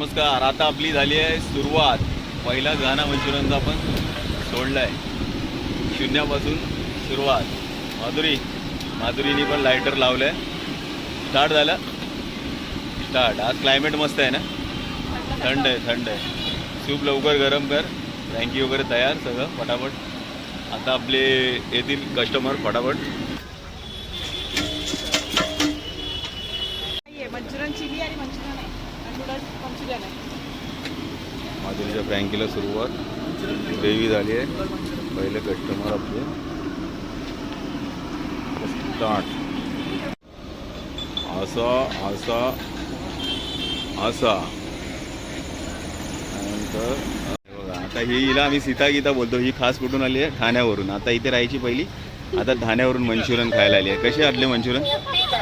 नमस्कार आता आपली झाली आहे सुरुवात. पहिला गाणं मंचुरियनचा आपण सोडलं आहे शून्यापासून सुरुवात. माधुरी माधुरीने पण लायटर लावलं आहे स्टार्ट झालं? स्टार्ट आज क्लायमेट मस्त आहे ना? थंड आहे थंड आहे. सूप लवकर गरम कर. रँकी वगैरे तयार सगळं फटाफट आता आपले येतील कस्टमर फटाफट मंचुरियन चिली आणि आहे. नूडल्स मंचुरियन आहे माधुरीच्या फ्रँकीला सुरुवात. ग्रेव्ही झाली आहे. पहिले कस्टमर आपले. स्टार्ट असा असा असा त्यानंतर बघा, आता ही हिला आम्ही सीता गीता बोलतो. ही खास कुठून आली आहे? ठाण्यावरून. आता इथे राहायची पहिली. आता ठाण्यावरून मंचुरियन खायला आली आहे. कशी आले मंचुरियन?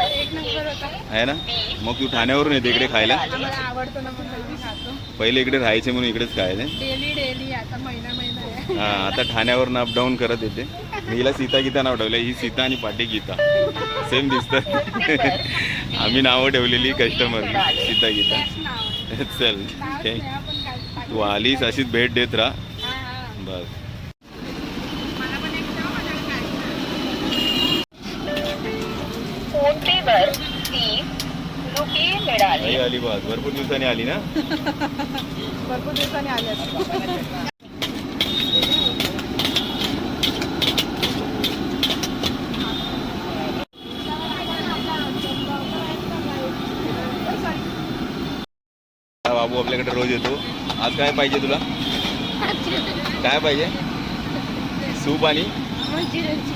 आहे ना? मग तू ठाण्यावरून येते इकडे खायला? पहिले इकडे राहायचे म्हणून इकडेच खायला डेली डेली आता महिना महिना आहे. हा आता ठाण्यावरून अपडाऊन करत येते. मी हिला सीता गीता नाव ठेवलं ही सीता आणि पाटी गीता. सेम दिसतात आम्ही नावं ठेवलेली कस्टमर सीता गीता. चल तू आलीस अशीच भेट देत राहा. बस. नाही आली. बस. भरपूर दिवसांनी आली ना? भरपूर दिवसांनी आले असते बाबू आपल्याकडे रोज येतो. आज काय पाहिजे तुला? काय पाहिजे? सूप आणि?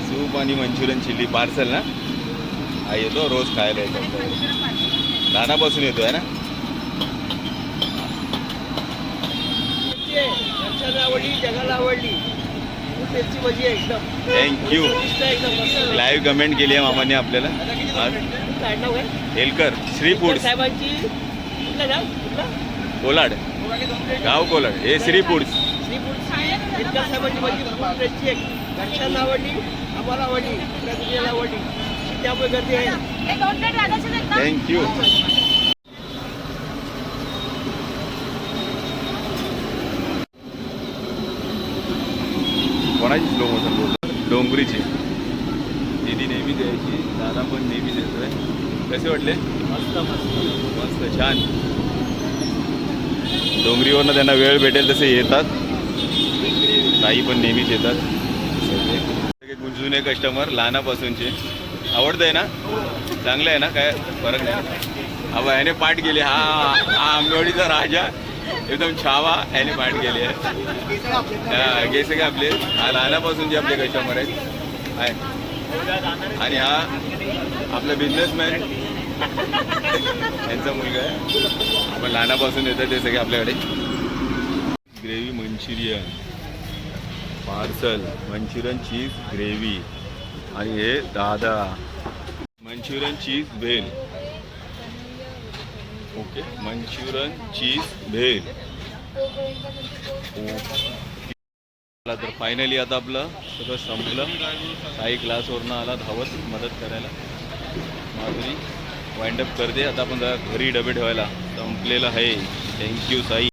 सूप आणि मंचुरियन चिल्ली पार्सल ना? हा येतो रोज खायला येतो. आपल्याकडे. येतोय येतो आहे ना? आवडली जगाला आवडली खूप एकदम थँक्यू लाईव्ह कमेंट केली आहे मामाने आपल्याला. हेलकर श्री फूड साहेबांची कुठलं कोलाड. गाव कोलाड. हे श्री श्री फूड साहेबांची खूप आवडली आम्हाला आवडली आवडली. त्यामुळे गर्दी आहे थँक्यू कोणाची स्लो मोशन बोलतो डोंगरीची दीदी नेहमी द्यायची दादा पण नेहमी देतोय. कसे वाटले? मस्त मस्त. मस्त छान. डोंगरीवरनं त्यांना वेळ भेटेल तसे येतात. ताई पण नेहमीच येतात. सगळे. सगळे गुंजुने कस्टमर लहानापासूनचे. आवडतंय ना? चांगलं आहे ना काय? फरक नाही. अबा याने पाठ केली. हा हा आंबेवाडीचा राजा. एकदम छावा. याने पाठ केली आहे. गेसे का आपले? हा लहानापासूनचे आपले कस्टमर आहेत. आहे आणि हा आपला बिझनेसमॅन यांचा मुलगा आहे. आपण लहानापासून येतात ते सगळे आपल्याकडे. Gravy manchurian parcel manchurian cheese gravy आणि हे दादा. Manchurian cheese bhel. Okay manchurian cheese bhel. Okay. तर फायनली आता आपलं सगळं संपलं. काही क्लासवरनं आला धावत मदत करायला. माधुरी वाइंड अप करते. आता आपण जरा घरी डबे ठेवायला. संपलेलं आहे. Thank you Sai.